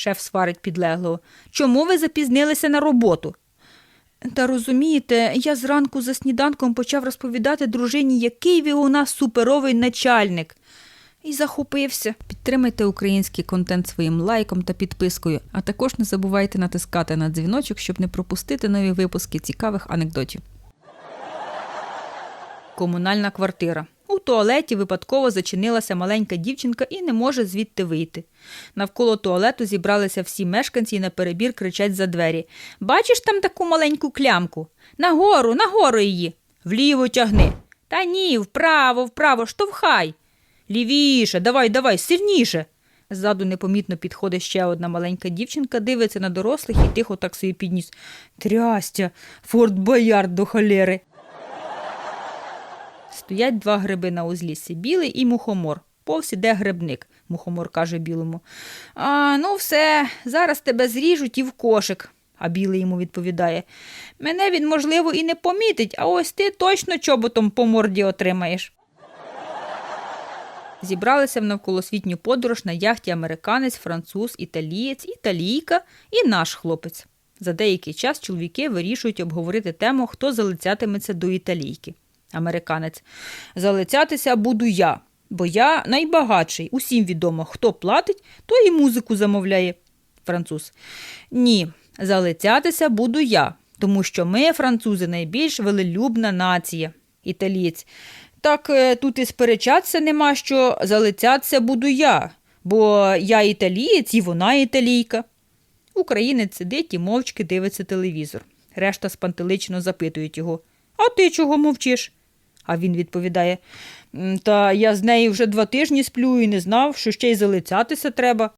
Шеф сварить підлеглого. Чому ви запізнилися на роботу? Та розумієте, я зранку за сніданком почав розповідати дружині, який ви у нас суперовий начальник. І захопився. Підтримайте український контент своїм лайком та підпискою, а також не забувайте натискати на дзвіночок, щоб не пропустити нові випуски цікавих анекдотів. Комунальна квартира. Туалеті випадково зачинилася маленька дівчинка і не може звідти вийти. Навколо туалету зібралися всі мешканці і на перебір кричать за двері. Бачиш там таку маленьку клямку? Нагору, нагору її. Вліво тягни. Та ні, вправо, вправо, штовхай. Лівіше, давай, давай, сильніше. Ззаду непомітно підходить ще одна маленька дівчинка, дивиться на дорослих і тихо так собі підніс. Трястя, Форт Боярд до холєри. Стоять два гриби на узліссі білий і мухомор. Повз іде грибник, мухомор каже білому. А, ну все, зараз тебе зріжуть і в кошик. А білий йому відповідає. Мене він, можливо, і не помітить, а ось ти точно чоботом по морді отримаєш. Зібралися в навколосвітню подорож на яхті американець, француз, італієць, італійка і наш хлопець. За деякий час чоловіки вирішують обговорити тему, хто залицятиметься до італійки. Американець. Залицятися буду я, бо я найбагатший. Усім відомо, хто платить, то і музику замовляє. Француз. Ні, залицятися буду я, тому що ми, французи, найбільш велелюбна нація. Італієць. Так е, тут і сперечатися нема, що залицятися буду я, бо я італієць і вона італійка. Українець сидить і мовчки дивиться телевізор. Решта спантелично запитують його А ти чого мовчиш? А він відповідає Та я з нею вже два тижні сплю і не знав, що ще й залицятися треба.